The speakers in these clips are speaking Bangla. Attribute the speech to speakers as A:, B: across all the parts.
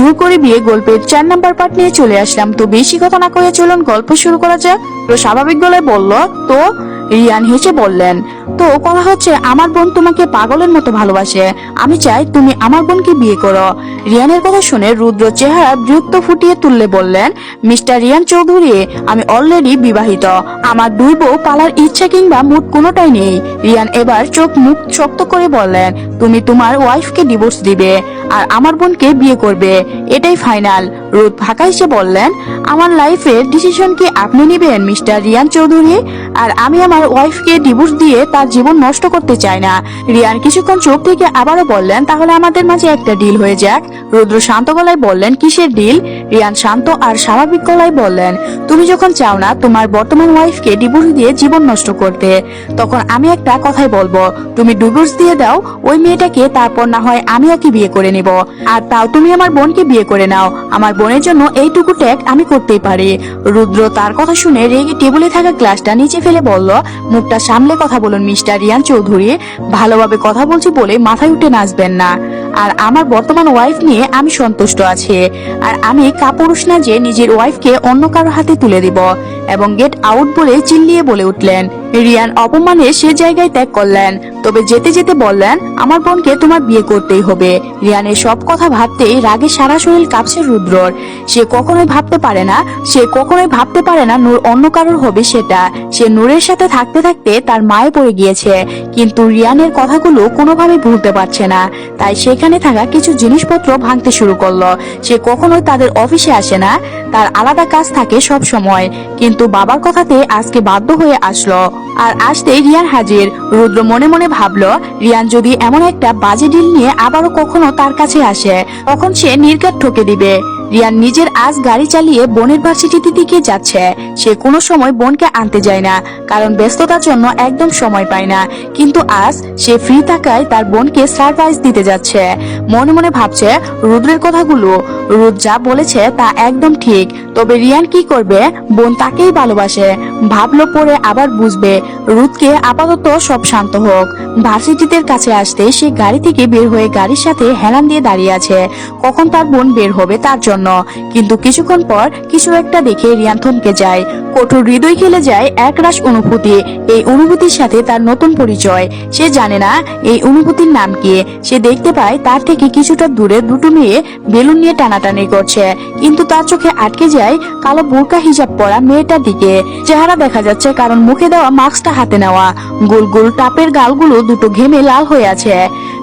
A: জোর করে বিয়ে গল্পের চার নাম্বার পার্ট নিয়ে চলে আসলাম। তো বেশি কথা না করে চলুন, গল্প শুরু করা যাক। তো স্বাভাবিক গলায় বলল, তো রিয়ান হেসে বললেন, তো কথা হচ্ছে আমার বোন তোমাকে পাগলের মতো ভালোবাসে। আমি চাই তুমি আমার বোনকে বিয়ে করো। রিয়ানের কথা শুনে রুদ্র চেহারা বৃত্ত ফুটিয়ে তুললে বললেন, মিস্টার রিয়ান চৌধুরী, আমি অলরেডি বিবাহিত। আমার দুই বউ পালার ইচ্ছা কিংবা মুড কোনোটাই নেই। রিয়ান এবার চোখ মুখ শক্ত করে বললেন, তুমি তোমার ওয়াইফকে ডিভোর্স দিবে আর আমার বোনকে বিয়ে করবে। এটাই ফাইনাল রুদ ফাঁকা এসে বললেন, আমার লাইফের ডিসিশন কি আপনি নেবেন, মিস্টার রিয়ান চৌধুরী? আর আমি আমার ওয়াইফকে ডিভোর্স দিয়ে তার জীবন নষ্ট করতে চাই না। রিয়ান কিছুক্ষণ চোখ থেকে আবারও বললেন, তাহলে আমাদের মাঝে একটা ডিল হয়ে যাক। রুদ্র শান্ত গলায় বললেন, কিসের ডিল রিয়ান শান্ত আর স্বাভাবিক গলায় বললেন, তুমি যখন চাও না, তোমার বর্তমান ওয়াইফকে ডিভোর্স দিয়ে জীবন নষ্ট করতে। তখন আমি একটা কথাই বলব, তুমি ডিভোর্স দিয়ে দাও, ওই মেয়েটাকে তারপর না হয় আমি ওকে বিয়ে করে নেব। আর তাও তুমি আমার বোনকে বিয়ে করে নাও। আমার বোনের জন্য এইটুকু ট্যাগ আমি করতেই পারি। রুদ্র তার কথা শুনে রেগে টেবিলে থাকা গ্লাসটা নিচে ফেলে বলল, মুখটা সামলে কথা বলুন, মিস্টার রিয়ান চৌধুরী। ভালোভাবে কথা বলছি বলে মাথায় উঠে নাচবেন না। আর আমার বর্তমান ওয়াইফ নিয়ে আমি সন্তুষ্ট আছি। আর আমি কাপুরুষ না যে নিজের ওয়াইফকে অন্য কারও হাতে তুলে দিব। এবং গেট আউট বলে চিল্লিয়ে বলে উঠলেন। রিয়ান অপমানে সে জায়গায় ত্যাগ করলেন। তবে যেতে যেতে বললেন, আমার বোনকে তোমার বিয়ে করতেই হবে। রিয়ানের সব কথা ভাবতেই রাগে সারা শরীর কাঁপছে রুদ্রর। সে কখনোই ভাবতে পারে না, সে কখনোই ভাবতে পারে না নূর অন্য কারোর হবে সেটা। সে নূরের সাথে থাকতে থাকতে তার মায়ে পড়ে গিয়েছে, কিন্তু রিয়ানের কথাগুলো কোনোভাবে ভুলতে পারছে না। তাই সেখানে থাকা কিছু জিনিসপত্র ভাঙতে শুরু করল। সে কখনোই তাদের অফিসে আসে না, তার আলাদা কাজ থাকে সব সময়। কিন্তু বাবার কথাতে আজকে বাধ্য হয়ে আসলো। আর আসতে রিয়ান হাজির। রুদ্র মনে মনে ভাবলো, রিয়ান যদি এমন একটা বাজে ডিল নিয়ে আবারও কখনো তার কাছে আসে, তখন সে নির্ঘাত ঠকে দিবে। রিয়ান নিজের আজ গাড়ি চালিয়ে বোনের ভার্সিটিতে দিকে যাচ্ছে। সে কোনো সময় বোনকে আনতে যায় না, কারণ ব্যস্ততার জন্য একদম সময় পায় না। কিন্তু আজ সে ফ্রি থাকায় তার বোনকে সারপ্রাইজ দিতে যাচ্ছে। মনে মনে ভাবছে, রুদ্রের কথাগুলো রুদ যা বলেছে তা একদম ঠিক। তবে রিয়ান কি করবে? বোন তাকেই ভালোবাসে। ভাবলো পরে আবার বুঝবে। রুদকে আপাতত সব শান্ত হোক। ভার্সিটিদের কাছে আসতে সে গাড়ি থেকে বের হয়ে গাড়ির সাথে হেলান দিয়ে দাঁড়িয়ে আছে। কখন তার বোন বের হবে তার জন্য কিন্তু কিছুক্ষণ পর কিছু একটা দেখে রিয়ান থমকে যায়। কঠোর হৃদয় খেলে যায় একরাশ অনুভূতি। এই অনুভূতির সাথে তার নতুন পরিচয়। সে জানে না এই অনুভূতির নাম কি। সে দেখতে পায় তার থেকে কিছুটা দূরে দুটো মেয়ে বেলুন নিয়ে টানাটানি করছে। কিন্তু তার চোখে আটকে যায় কালো বোরকা হিজাব পরা মেয়েটার দিকে। চেহারা দেখা যাচ্ছে কারণ মুখে দেওয়া মাস্কটা হাতে নেওয়া। গোল গোল টাপের গালগুলো দুটো ঘেমে লাল হয়ে আছে।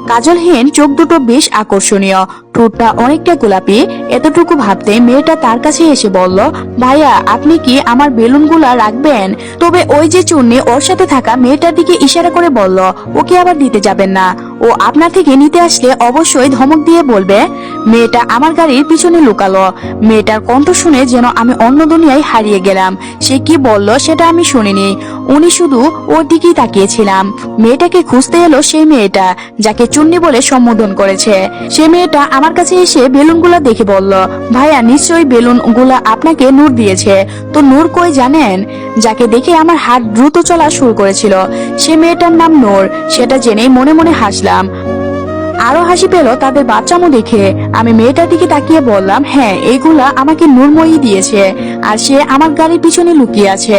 A: কাজলহীন চোখ দুটো বেশ আকর্ষণীয়। ঠোঁটটা অনেকটা গোলাপি। এতটুকু ভাবতে মেয়েটা তার কাছে এসে বলল, ভাইয়া, আপনি কি আমার বেলুনগুলা রাখবেন? তবে ওই যে চুন্নি ওর সাথে থাকা মেয়েটার দিকে ইশারা করে বলল, ওকে আবার দিতে যাবেন না। ও আপনার থেকে নিতে আসলে অবশ্যই ধমক দিয়ে বলবে, মেয়েটা আমার গাড়ির পিছনে লুকালো। মেয়েটার কণ্ঠ শুনে যেন আমি অন্য দুনিয়ায় হারিয়ে গেলাম। সে কি বলল সেটা আমি শুনিনি। উনি শুধু ওর দিকেই তাকিয়েছিলাম। মেয়েটাকে খুঁজতে এলো সেই মেয়েটা, যাকে চুন্নি বলে সম্বোধন করেছে। সে মেয়েটা আমার কাছে এসে বেলুনগুলো দেখে বলল, ভাইয়া, নিশ্চয়ই বেলুনগুলা আপনাকে নূর দিয়েছে। তো নূর কই জানেন? যাকে দেখে আমার হাত দ্রুত চলা শুরু করেছিল। সে মেয়েটার নাম নূর। সেটা জেনেই মনে মনে হাসলাম Islam. আরও হাসি পেল তাদের বাচ্চামো দেখে। আমি মেয়েটার দিকে তাকিয়ে বললাম হ্যাঁ এইগুলা আমাকে নূরময়ী দিয়েছে আর সে আমার গাড়ির পিছনে লুকিয়ে আছে।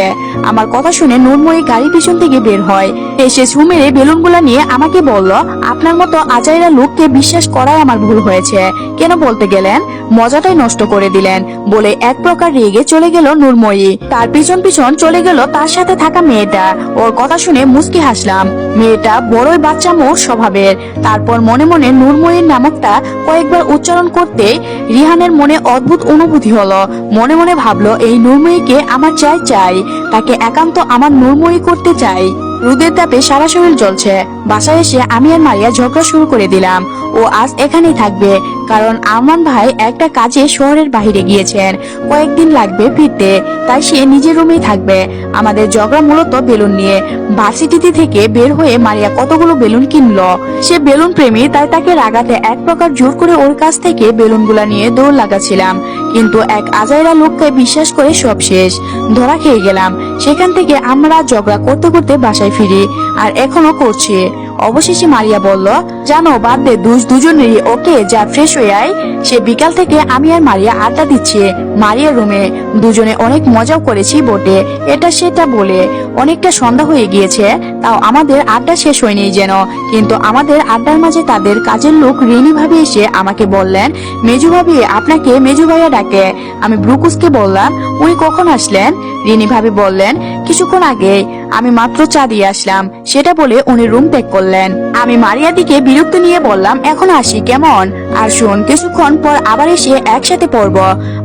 A: আমার কথা শুনে নূরময়ী গাড়ির পিছন থেকে বের হয়। এসে ছু মেরে বেলুনগুলা নিয়ে আমাকে বলল, আপনার মতো আচাইরা লোককে বিশ্বাস করাই আমার ভুল হয়েছে। কেন বলতে গেলেন? মজাটাই নষ্ট করে দিলেন। বলে এক প্রকার রেগে চলে গেল নূরময়ী। তার পিছন পিছন চলে গেল তার সাথে থাকা মেয়েটা। ওর কথা শুনে মুস্কি হাসলাম। মেয়েটা বড়ই বাচ্চা মোর স্বভাবের। তারপর মনে মনে নূরময়ীর নামকটা কয়েকবার উচ্চারণ করতে রিহানের মনে অদ্ভুত অনুভূতি হলো। মনে মনে ভাবলো, এই নূরময়ীকে আমার চাই চাই। তাকে একান্ত আমার নূরময়ী করতে চাই। রোদের তাপে সারা শরীর জ্বলছে। বাসায় এসে আমি আর মারিয়া ঝগড়া শুরু করে দিলাম। ও আজ এখানেই থাকবে, কারণ আমান ভাই একটা কাজে শহরের বাইরে গিয়েছেন। কয়েকদিন লাগবে ফিরতে, তাই সে নিজের রুমেই থাকবে। আমাদের ঝগড়া মূলত বেলুন নিয়ে। ভার্সিটিতে থেকে বের হয়ে মারিয়া কতগুলো বেলুন কিনলো। সে বেলুন প্রেমী, তাই তাকে রাগাতে এক প্রকার জোর করে ওর কাছ থেকে বেলুনগুলা নিয়ে দৌড় লাগাছিলাম কিন্তু এক আজাইরা লোককে বিশ্বাস করে সব শেষ। ধরা খেয়ে গেলাম। সেখান থেকে আমরা ঝগড়া করতে করতে বাসায় ফিরি, আর এখনও করছি। you. অবশেষে মারিয়া বলল, জানো বাদ দে দুজ দুজনেরই ওকে যা ফ্রেশ হয়ে আয়, সে বিকাল থেকে আমি আর মারিয়া আড্ডা দিচ্ছি মারিয়া রুমে দুজনে অনেক মজাও করেছি বটে, এটা সেটা বলে। অনেকটা সন্ধ্যা হয়ে গিয়েছে, তাও আমাদের আড্ডা শেষ হয়নি যেন। কিন্তু আমাদের আড্ডার মাঝে তাদের কাজের লোক রিনি ভাবি এসে আমাকে বললেন, মেজু ভাবি, আপনাকে মেজু ভাইয়া ডাকে। আমি ব্রুকুসকে বললাম, উনি কখন আসলেন? রিনি ভাবি বললেন, কিছুক্ষণ আগে আমি মাত্র চা দিয়ে আসলাম। সেটা বলে উনি রুম ত্যাগ করলেন। আমি মারিয়া দিকে বিরক্ত নিয়ে বললাম এখন আসি কেমন? আর শোন, কিছুক্ষণ পর আবার এসে একসাথে পড়ব।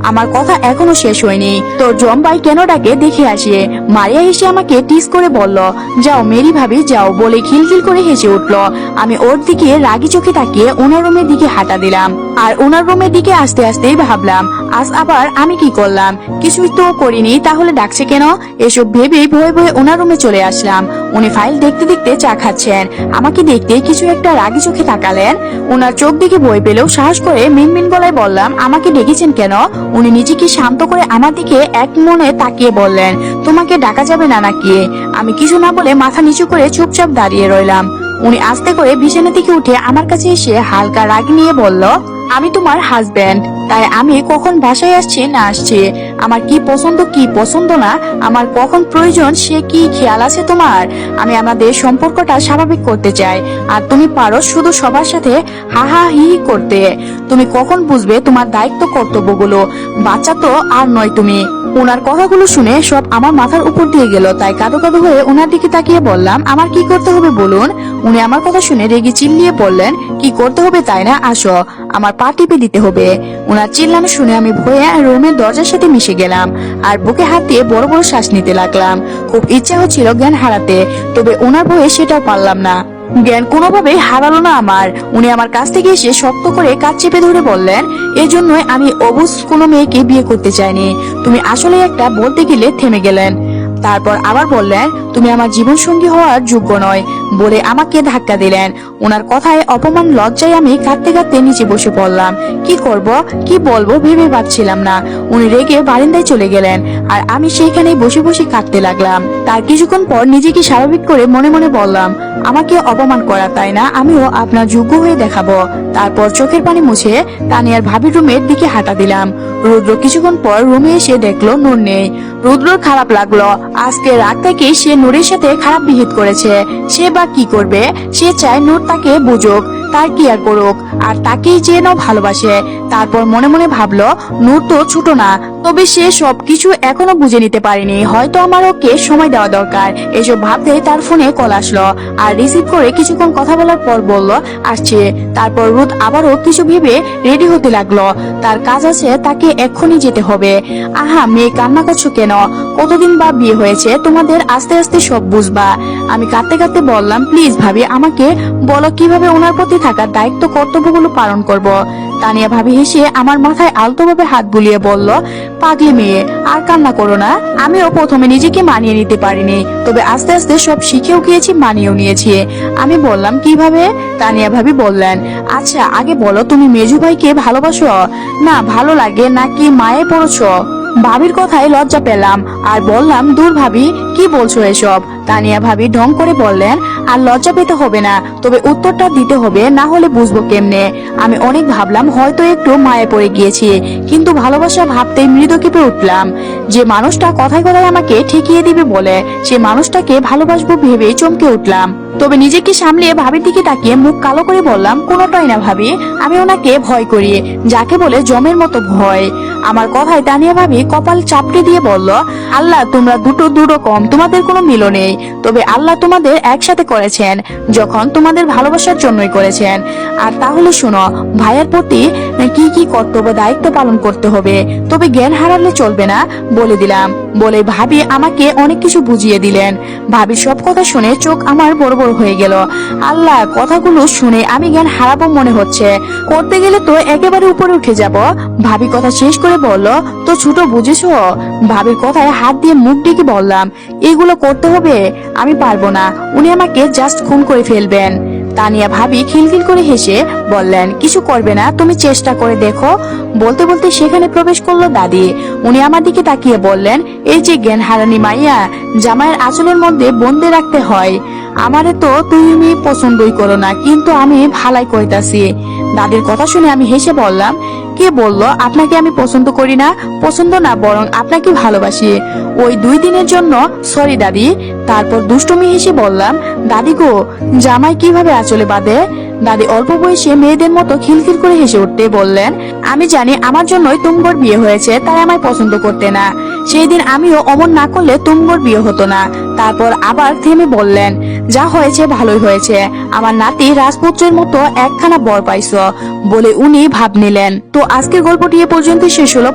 A: আমার কথা এখনও শেষ হয়নি। তোর জম্বাই কেন ডাকে দেখে আসে। মারিয়া এসে আমাকে টিস করে বলল, যাও মেরি ভাবি, যাও, বলে খিলখিল করে হেসে উঠল। আমি ওর দিকে রাগি চোখে তাকিয়ে ওনার রুমের দিকে হাঁটা দিলাম। আর ওনার রুমের দিকে আস্তে আস্তেই ভাবলাম, আজ আবার আমি কি করলাম? কিছুই তো করিনি, তাহলে ডাকছে কেন? এসব ভেবে ভয়ে ভয়ে ওনার রুমে চলে আসলাম। উনি ফাইল দেখতে দেখতে চা খাচ্ছেন। আমাকে দেখতে কিছু একটা রাগি চোখে তাকালেন। ওনার চোখ দিকে বই পেলেও সাহস করে মিনমিন গলায় বললাম, আমাকে ডেকেছেন কেন? উনি নিজেকে শান্ত করে আমার দিকে এক মনে তাকিয়ে বললেন, তোমাকে ডাকা যাবে না নাকি? আমি কিছু না বলে মাথা নিচু করে চুপচাপ দাঁড়িয়ে রইলাম। উনি আস্তে করে বিছানা থেকে উঠে আমার কাছে এসে হালকা রাগ নিয়ে বলল, আমি তোমার হাজবেন্ড তাই আমি কখন বাসায় আসছি না আসছি? আমার কি পছন্দ কি পছন্দ না? আমার কখন প্রয়োজন সে কি খেয়াল আছে তোমার? আমি আমাদের সম্পর্কটা স্বাভাবিক করতে চাই, আর তুমি পারো শুধু সবার সাথে হা হি হি করতে। তুমি কখন বুঝবে তোমার দায়িত্ব কর্তব্যগুলো? বাচ্চা তো আর নয় তুমি। ওনার কথাগুলো শুনে সব আমার মাথার উপর দিয়ে গেল, তাই কাদো কাঁদো হয়ে ওনার দিকে তাকিয়ে বললাম, আমার কি করতে হবে বলুন? উনি আমার কথা শুনে রেগে চিল্লিয়ে বললেন, কি করতে হবে তাই না? আসো, আমার পা টিপে দিতে হবে। ওনার চিল্লানো শুনে আমি ভয়ে রুমের দরজার সাথে মিশে গেলাম আর বুকে হাত দিয়ে বড় বড় শ্বাস নিতে লাগলাম। খুব ইচ্ছা হচ্ছিল জ্ঞান হারাতে, তবে ওনার ভয়ে সেটাও পারলাম না। জ্ঞান কোনোভাবেই হারালো না আমার। উনি আমার কাছ থেকে এসে শক্ত করে কাজ চেপে ধরে বললেন, এজন্যই আমি অবুজ কোনো মেয়েকে বিয়ে করতে চাইনি। তুমি আসলে একটা বলতে গেলে থেমে গেলেন। তারপর আবার বললেন, তুমি আমার জীবন সঙ্গী হওয়ার যোগ্য নয়। বলে আমাকে ধাক্কা দিলেন। ওনার কথায় অপমান লজ্জায় আমি কাঁদতে কাঁদতে নিচে বসে পড়লাম। কি করব? কি বলব? ভেবে পাচ্ছিলাম না। উনি রেগে বারিন্দায় চলে গেলেন, আর আমি সেইখানে বসে বসে কাঁদতে লাগলাম। তার কিছুক্ষণ পর নিজেকে স্বাভাবিক করে মনে মনে বললাম, আমাকে অপমান করা, তাই না? আমিও আপনার যোগ্য হয়ে দেখাবো। তারপর চোখের পানি মুছে তানিয়ার ভাবির রুমের দিকে হাঁটা দিলাম। রুদ্র কিছুক্ষণ পর রুমে এসে দেখল, নূর নেই। রুদ্রর খারাপ লাগল। আজকে রাত থেকে সে নূরের সাথে খারাপ বিহিত করেছে। সে বা কি করবে? সে চায় নূর তাকে বুঝুক, তার কি আর করুক? আর তাকেই যেন ভালোবাসে। তারপর মনে মনে ভাবলো, নূর তো ছোট না, তবে সে সবকিছু এখনও বুঝে নিতে পারেনি। হয়তো আমার ওকে সময় দেওয়া দরকার। এসব ভাবতে তার ফোনে কল আসলো আর রিসিভ করে কিছুক্ষণ কথা বলার পর বলল, আসছে। তারপর রুদ আবারও কিছু ভেবে রেডি হতে লাগল। তার কাজ আছে, তাকে এক্ষুনি যেতে হবে। আহা, মেয়ে, কান্না করছ কেন? কতদিন বা বিয়ে হয়েছে? তোমাদের আস্তে আস্তে সব বুঝবা। আমি কাঁদতে কাঁদতে বললাম, প্লিজ ভাবি, আমাকে বলো কীভাবে ওনার প্রতি থাকার দায়িত্ব, কর্তব্যগুলো পালন করব। তানিয়া ভাবি হেসে আমার মাথায় আলতোভাবে হাত বুলিয়ে বলল, পাগলি মেয়ে, আর কান্না করো না। আমিও প্রথমে নিজেকে মানিয়ে নিতে পারিনি, তবে আস্তে আস্তে সব শিখেও গিয়েছি, মানিয়েও নিয়েছি। আমি বললাম, কীভাবে? তানিয়া ভাবি বললেন আচ্ছা আগে বলো, তুমি মেজু ভাইকে ভালোবাসো? না, ভালো লাগে, নাকি মায়ে পড়ছো? ভাবির কথায় লজ্জা পেলাম আর বললাম, দূর ভাবি, কি বলছো এসব? তানিয়া ভাবি ঢং করে বললেন, আর লজ্জা পেতে হবে না, তবে উত্তরটা দিতে হবে, না হলে বুঝব কেমনে? আমি অনেক ভাবলাম, হয়তো একটু মায়ে পড়ে গিয়েছি, কিন্তু ভালোবাসা ভাবতেই মৃদু কেঁপে উঠলাম। যে মানুষটা কথায় কথায় আমাকে ঠেকিয়ে দিবে বলে, সে মানুষটাকে ভালোবাসবো ভেবে চমকে উঠলাম। তবে নিজেকে সামলিয়ে ভাবির দিকে তাকিয়ে মুখ কালো করে বললাম, কোনোটাই না ভাবি, আমি ওনাকে ভয় করি, যাকে বলে জমের মতো ভয়। আমার কথায় তানিয়া ভাবি কপাল চাপড়ে দিয়ে বলল, আল্লাহ, তোমরা দুটো দুটো কম, তোমাদের কোনো মিল নেই। তবে আল্লাহ তোমাদের একসাথে করেছেন, যখন তোমাদের ভালোবাসার জন্যই করেছেন। আর তাহলে শোনো, ভাইয়ের প্রতি কি কি কর্তব্য দায়িত্ব পালন করতে হবে? তবে জ্ঞান হারালে চলবে না, বলে দিলাম। বলে ভাবি আমাকে অনেক কিছু বুঝিয়ে দিলেন। ভাবি সব কথা শুনে চোখ আমার বড় বড় হয়ে গেল। আল্লাহ, কথাগুলো শুনে আমি জ্ঞান হারাবো মনে হচ্ছে। করতে গেলে তো একেবারে উপরে উঠে যাব। ভাবি কথা শেষ করে বলল, তো ছোট বুঝেছ? ভাবির কথায় হাত দিয়ে মুখ ডেকে বললাম, এগুলো করতে হবে? আমি পারব না। উনি আমাকে জাস্ট খুন করে ফেলবেন। তানিয়া ভাবি খিলখিল করে হেসে বললেন, কিছু করবে না, তুমি চেষ্টা করে দেখো। বলতে বলতে সেখানে প্রবেশ করল দাদি। উনি আমার দিকে তাকিয়ে বললেন, এই যে জ্ঞান হারানি মাইয়া, জামাইয়ের আচলের মধ্যে বন্দে রাখতে হয়। আমারে তো তুমি পছন্দই করো না, কিন্তু আমি ভালাই কইতাছি দাদির কথা শুনে আমি হেসে বললাম কে বলল, আপনাকে আমি পছন্দ করি না? পছন্দ না, বরং আপনাকে ভালোবাসি। ওই দুই দিনের জন্য? সরি, দাদি। তারপর দুষ্টুমি হেসে বললাম, দাদি গো, জামাই কীভাবে আচলে বাঁধে? দাদি অল্প বয়সে মেয়েদের মতো খিলখিল করে হেসে উঠতে বললেন, আমি জানি আমার জন্যই তুমগর বিয়ে হয়েছে, তাই আমায় পছন্দ করতে না। সেই দিন আমিও অমন না করলে তুমগর বিয়ে হতো না। তারপর আবার থেমে বললেন, যা হয়েছে ভালোই হয়েছে। আমার নাতি রাজপুত্রের মতো একখানা বর পাইছ, বলে উনি ভাব নিলেন। তো আজকের গল্পটি এ পর্যন্ত শেষ হলো।